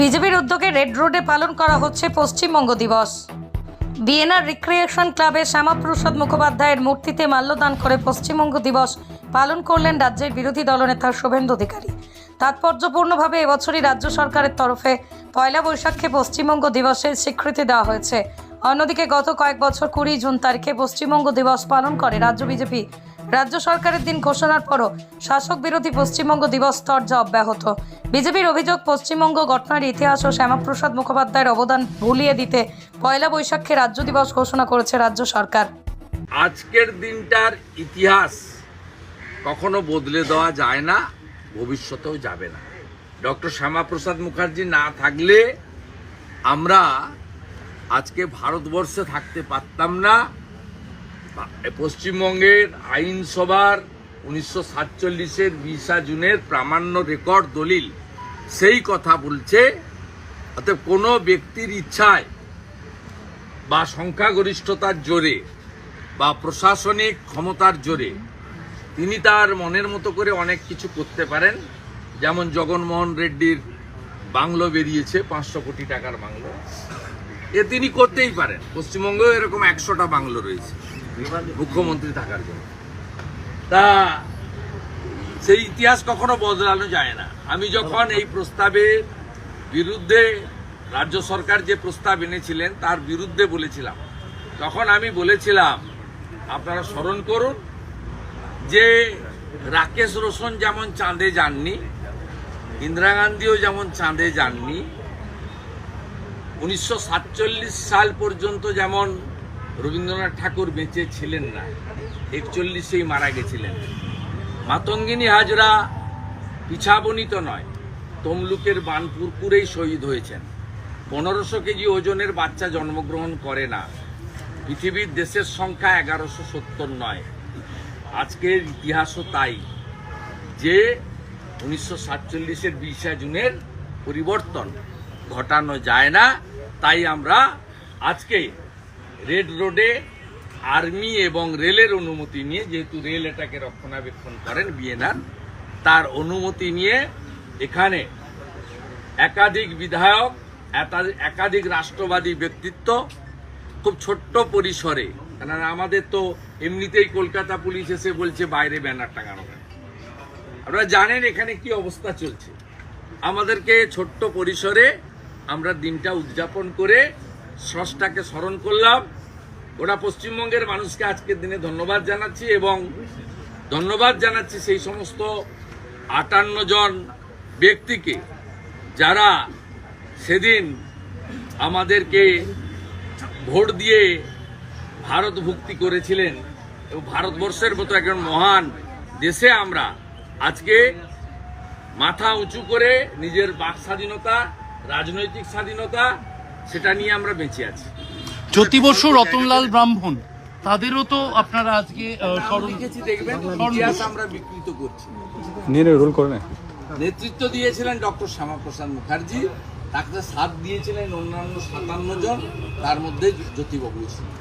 বিজেপির উদ্যোগে রেড রোডে পালন করা হচ্ছে পশ্চিমবঙ্গ দিবস। বিএনআর রিক্রিয়েশন ক্লাবে শ্যামাপ্রসাদ মুখোপাধ্যায়ের মূর্তিতে মাল্যদান করে পশ্চিমবঙ্গ দিবস পালন করলেন রাজ্যের বিরোধী দলনেতা শুভেন্দু অধিকারী। তাৎপর্যপূর্ণভাবে এবছরই রাজ্য সরকারের তরফে পয়লা বৈশাখে পশ্চিমবঙ্গ দিবসের স্বীকৃতি দেওয়া হয়েছে। অন্যদিকে গত কয়েক বছর কুড়ি জুন তারিখে পশ্চিমবঙ্গ দিবস পালন করে রাজ্য বিজেপি রাজ্য সরকারের দিন ঘোষণার পরও শাসক বিরোধী পশ্চিমবঙ্গ দিবস তর্জা অব্যাহত। বিজেপির অভিযোগ, পশ্চিমবঙ্গ ঘটনার ইতিহাস ও শ্যামাপ্রসাদ মুখোপাধ্যায়ের অবদান ভুলিয়ে দিতে পয়লা বৈশাখে রাজ্য দিবস ঘোষণা করেছে রাজ্য সরকার। আজকের দিনটার ইতিহাস কখনো বদলে দেওয়া যায় না, ভবিষ্যতেও যাবে না। ডক্টর শ্যামাপ্রসাদ মুখার্জি না থাকলে আমরা আজকে ভারতবর্ষে থাকতে পারতাম না পশ্চিমবঙ্গের আইনসভার উনিশশো সাতচল্লিশের বিশা জুনের প্রামাণ্য রেকর্ড দলিল, সেই কথা বলছে, অতএব কোনো ব্যক্তির ইচ্ছায় বা সংখ্যাগরিষ্ঠতার জোরে বা প্রশাসনিক ক্ষমতার জোরে তিনি তার মনের মতো করে অনেক কিছু করতে পারেন। যেমন জগনমোহন রেড্ডির বাংলো বেরিয়েছে, পাঁচশো কোটি টাকার বাংলো। এ তিনি করতেই পারেন। পশ্চিমবঙ্গেও এরকম একশোটা বাংলো রয়েছে। মুখ্যমন্ত্রী থাকার জন্য। তা সেই ইতিহাস কখনো বদলানো যায় না। আমি যখন এই প্রস্তাবের বিরুদ্ধে রাজ্য সরকার যে প্রস্তাব এনেছিলেন, তার বিরুদ্ধে বলেছিলাম। তখন আমি বলেছিলাম, আপনারা স্মরণ করুন যে রাকেশ রোশন যেমন চাঁদে যাননি, ইন্দিরা গান্ধীও যেমন চাঁদে যাননি, উনিশশো সাতচল্লিশ সাল পর্যন্ত যেমন রবীন্দ্রনাথ ঠাকুর বেঁচে ছিলেন না। একচল্লিশেই মারা গেছিলেন। মাতঙ্গিনী হাজরা পিছাবনিত নয়, তমলুকের বানপুরপুরেই শহীদ হয়েছেন। পনেরোশো কেজি ওজনের বাচ্চা জন্মগ্রহণ করে না। পৃথিবীর দেশের সংখ্যা এগারোশো সত্তর নয়। আজকের ইতিহাসও তাই যে উনিশশো সাতচল্লিশের বিশা জুনের পরিবর্তন ঘটানো যায় না, তাই আমরা আজকে রেড রোডে আর্মি এবং রেলের অনুমতি নিয়ে, যেহেতু রেল এটাকে রক্ষণাবেক্ষণ করেন বিএনআর, তার অনুমতি নিয়ে এখানে একাধিক বিধায়ক একাধিক রাষ্ট্রবাদী ব্যক্তিত্ব খুব ছোট্ট পরিসরে, কেননা আমাদের তো এমনিতেই কলকাতা পুলিশ এসে বলছে বাইরে ব্যানার টাঙানো আপনারা জানেন এখানে কি অবস্থা চলছে। আমাদেরকে ছোট্ট পরিসরে আমরা দিনটা উদযাপন করে স্রষ্টাকে স্মরণ করলাম। ওরা পশ্চিমবঙ্গের মানুষকে আজকের দিনে ধন্যবাদ জানাচ্ছি এবং ধন্যবাদ জানাচ্ছি সেই সমস্ত আটান্ন জন ব্যক্তিকে যারা সেদিন আমাদেরকে ভোট দিয়ে ভারত ভুক্তি করেছিলেন এবং ভারতবর্ষের মতো একজন মহান দেশে আমরা আজকে মাথা উঁচু করে নিজের বাক স্বাধীনতা, রাজনৈতিক স্বাধীনতা সেটা নিয়ে আমরা বেঁচে আছি। জ্যোতি বসু রতনলাল ব্রাহ্মণ তাদেরও তো আপনারা আজকে স্মরণ লিখেছি দেখবেন ইতিহাস আমরা বিকৃত করছি। নিয়ে রোল করে নেতৃত্ব দিয়েছিলেন ডক্টর শ্যামাপ্রসাদ মুখার্জি তাকে সাথ দিয়েছিলেন অন্যান্য সাতান্ন জন তার মধ্যে জ্যোতিবাবু ছিলেন।